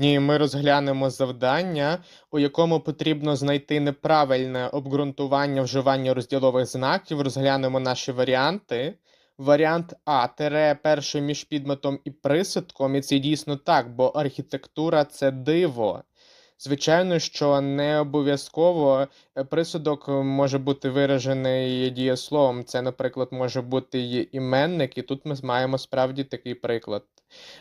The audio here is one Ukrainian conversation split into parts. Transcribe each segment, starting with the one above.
Сьогодні ми розглянемо завдання, у якому потрібно знайти неправильне обґрунтування вживання розділових знаків. Розглянемо наші варіанти. Варіант А тире перший між підметом і присадком, і це дійсно так, бо архітектура це диво. Звичайно, що не обов'язково е, присудок може бути виражений дієсловом. Це, наприклад, може бути й іменник, і тут ми маємо справді такий приклад.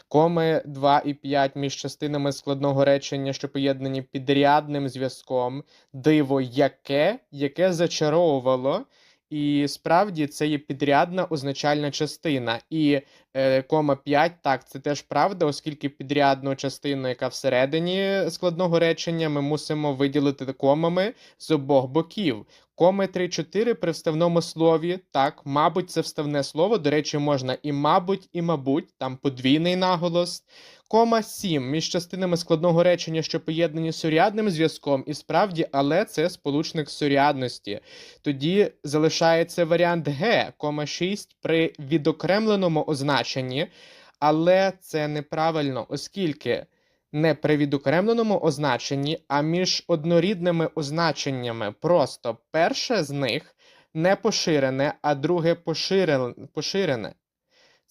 Коми 2 і 5 між частинами складного речення, що поєднані підрядним зв'язком, диво яке, яке зачаровувало. І справді це є підрядна означальна частина. І е, кома 5, так, це теж правда, оскільки підрядну частину, яка всередині складного речення, ми мусимо виділити комами з обох боків. Коми 3-4 при вставному слові, так, мабуть, це вставне слово. До речі, можна і мабуть, і мабуть, там подвійний наголос. Кома 7 між частинами складного речення, що поєднані сурядним зв'язком, і справді, але це сполучник сурядності. Тоді залишається варіант Г, кома 6 при відокремленому означенні, але це неправильно, оскільки не при відокремленому означенні, а між однорідними означеннями. Просто перше з них не поширене, а друге поширене.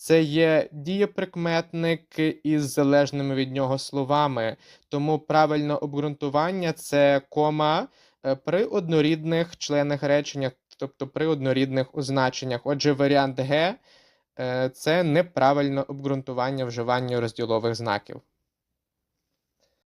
Це є дієприкметник із залежними від нього словами, тому правильне обґрунтування це кома е, при однорідних членах речення, тобто при однорідних означеннях. Отже, варіант Г е, це неправильне обґрунтування вживання розділових знаків.